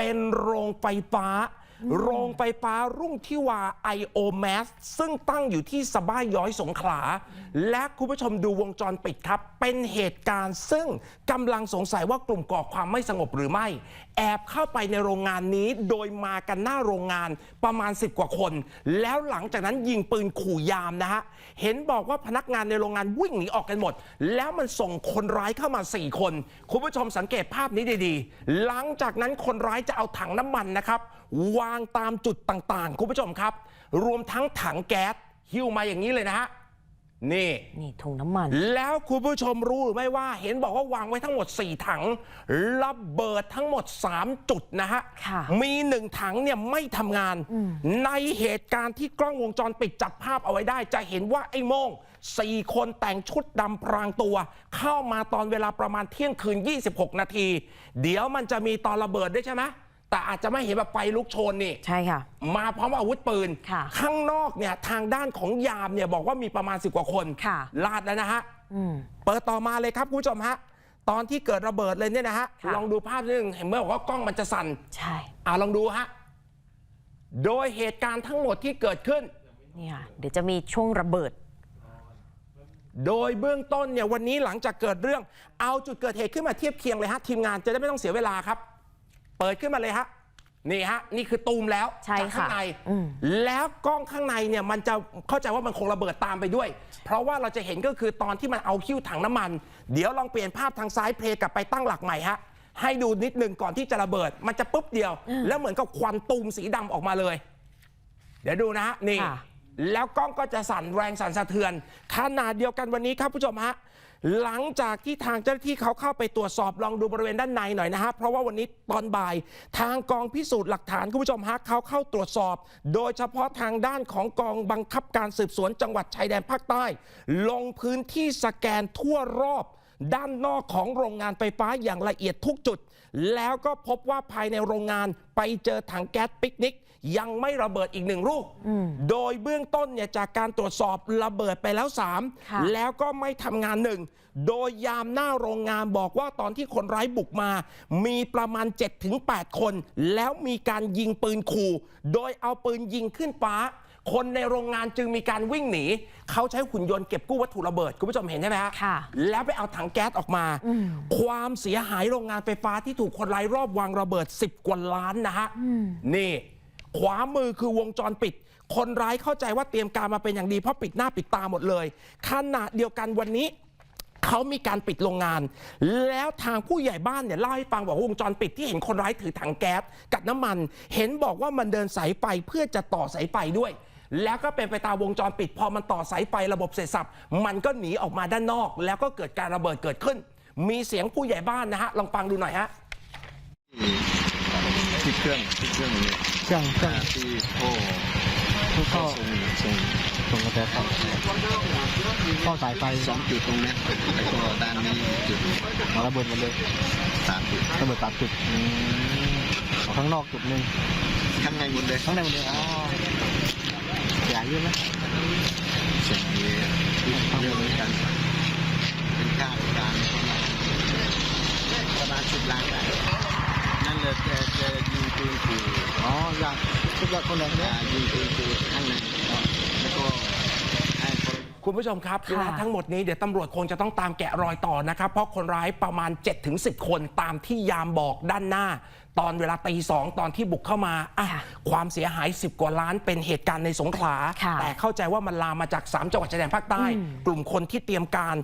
เป็นโรงไฟฟ้า โรงไฟฟ้ารุ่งที่วาไอโอแมสซึ่งตั้งอยู่ที่สะบ้าย้อยสงขลา และคุณผู้ชมดูวงจรปิดครับ เป็นเหตุการณ์ซึ่งกำลังสงสัยว่ากลุ่มก่อความไม่สงบหรือไม่ แอบเข้าไปในโรงงานนี้โดยมากันหน้าโรงงานประมาณ 10 กว่าคน แล้วหลังจากนั้นยิงปืนขู่ยามนะฮะ เห็นบอกว่าพนักงานในโรงงานวิ่งหนีออกกันหมด แล้วมันส่งคนร้ายเข้ามา 4 คน คุณผู้ชมสังเกตภาพนี้ดีๆ หลังจากนั้นคนร้ายจะเอาถังน้ำมันนะครับวางตามจุดต่างๆ คุณผู้ชมครับ รวมทั้งถังแก๊สหิ้วมาอย่างนี้เลยนะฮะนี่นี่ถุงน้ำมัน แล้วคุณผู้ชมรู้หรือไม่ว่า เห็นบอกว่าวางไว้ทั้งหมด 4 ถังระเบิดทั้งหมด 3 จุดนะฮะค่ะมีหนึ่งถังเนี่ยไม่ทำงาน ในเหตุการณ์ที่กล้องวงจรปิดจับภาพเอาไว้ได้ จะเห็นว่าไอ้โมงสี่คนแต่งชุดดำพรางตัว เข้ามาตอนเวลาประมาณเที่ยงคืน 26 นาที เดี๋ยวมันจะมีตอนระเบิดด้วยใช่ไหม แต่อาจจะไม่เห็นแบบไฟลุกโชนนี่ ใช่ค่ะ มาพร้อมอาวุธปืน ค่ะ ข้างนอกเนี่ยทางด้านของยามเนี่ยบอกว่ามีประมาณ10กว่าคนค่ะ ลาดแล้วนะฮะ อืม เปิดต่อมาเลยครับคุณผู้ชมฮะ ตอนที่เกิดระเบิดเลยเนี่ยนะฮะ ค่ะ ลองดูภาพนิดนึงเห็นเมื่อบอกว่ากล้องมันจะสั่น ใช่อ่าลองดูฮะ โดยเหตุการณ์ทั้งหมดที่เกิดขึ้นนี่ค่ะเดี๋ยวจะมีช่วงระเบิด โดยเบื้องต้นเนี่ยวันนี้หลังจากเกิดเรื่อง เอาจุดเกิดเหตุขึ้นมาเทียบเคียงเลยฮะ ทีมงานจะได้ไม่ต้องเสียเวลาครับ เปิดขึ้นมาเลยฮะนี่ฮะนี่คือตูมแล้วใช่จากข้างค่ะในอืมแล้วกล้องข้างในเนี่ยมันจะเข้าใจว่ามันคงระเบิดตามไปด้วย เพราะว่าเราจะเห็นก็คือตอนที่มันเอาคิ้วถังน้ำมัน เดี๋ยวลองเปลี่ยนภาพทางซ้ายเพลย์กลับไปตั้งหลักใหม่ฮะให้ดูนิดนึงก่อนที่จะระเบิด มันจะปุ๊บเดียว แล้วเหมือนกับควันตูมสีดำออกมาเลย เดี๋ยวดูนะฮะนี่ค่ะแล้วกล้องก็จะสั่นแรงสั่นสะเทือนขนาดเดียวกันวันนี้ครับผู้ชมฮะ หลังจากที่ทางเจ้าหน้าที่เขาเข้าไปตรวจสอบลองดูบริเวณด้านในหน่อยนะฮะเพราะว่าวันนี้ตอนบ่าย ทางกองพิสูจน์หลักฐานคุณผู้ชมฮะเขาเข้าตรวจสอบ โดยเฉพาะทางด้านของกองบังคับการสืบสวนจังหวัดชายแดนภาคใต้ ลงพื้นที่สแกนทั่วรอบ ด้านนอกของโรงงานไฟฟ้าอย่างละเอียดทุกจุด แล้วก็พบว่าภายในโรงงานไปเจอถังแก๊สปิกนิก ยังไม่ระเบิดอีกหนึ่งลูก โดยเบื้องต้นเนี่ยจากการตรวจสอบระเบิดไปแล้วค่ะ3แล้วก็ไม่ทำงานหนึ่ง โดยยามหน้าโรงงานบอกว่าตอนที่คนร้ายบุกมา มีประมาณ 7-8 คน แล้วมีการยิงปืนขู่ โดยเอาปืนยิงขึ้นฟ้า คนในโรงงานจึงมีการวิ่งหนี เขาใช้หุ่นยนต์เก็บกู้วัตถุระเบิด คุณผู้ชมเห็นใช่ไหมฮะค่ะแล้วไปเอาถังแก๊สออกมา ความเสียหายโรงงานไฟฟ้าที่ถูกคนร้ายรอบวางระเบิด 10 กว่าล้านนะฮะนี่ขวามือคือวงจรปิด คนร้ายเข้าใจว่าเตรียมการมาเป็นอย่างดีเพราะปิดหน้าปิดตาหมดเลยขณะเดียวกันวันนี้เขามีการปิดโรงงาน แล้วทางผู้ใหญ่บ้านเนี่ยเล่าให้ฟังบอกว่าวงจรปิดที่เห็นคนร้ายถือถังแก๊สกับน้ำมัน เห็นบอกว่ามันเดินสายไฟเพื่อจะต่อสายไฟด้วย แล้วก็เป็นไปตามวงจรปิด พอมันต่อสายไฟระบบเสร็จสับมันก็หนีออกมาด้านนอก แล้วก็เกิดการระเบิดเกิดขึ้น มีเสียงผู้ใหญ่บ้านนะฮะลองฟังดูหน่อยฮะที่เครื่องที่เครื่องนี้เครื่องเครื่องที่โอ้ทุกข้อส่งส่งส่งกระแสไฟข้อสายไฟสองจุดตรงนี้แล้วก็ด้านนี้จุดมาระเบิดหมดเลยสามจุดระเบิดสามจุดเอาข้างนอกจุดหนึ่งข้างในหมดเลยข้างในหมดเลยอ๋อเสียเยอะไหมเสียงเยอะเยอะเหมือนกันเป็นค่าบริการประมาณประมาณสิบล้านได้นั่นเลยแกแกยิงปืนขู่อ๋ออยากทุกอย่างคนแรงอ่าเนี่ยยิงปืนขู่ข้างในแล้วก็ให้ คนคุณผู้ชมครับค่ะและทั้งหมดนี้เดี๋ยวตำรวจคงจะต้องตามแกะรอยต่อนะครับ เพราะคนร้ายประมาณ 7-10 คนตามที่ยามบอกด้านหน้า ตอนเวลาตีสองตอนที่บุกเข้ามาอะค่ะความเสียหาย 10 กว่าล้านเป็นเหตุการณ์ในสงขลาค่ะแต่เข้าใจว่ามันลามมาจาก 3 จังหวัดชายแดนภาคใต้ กลุ่มคนที่เตรียมการ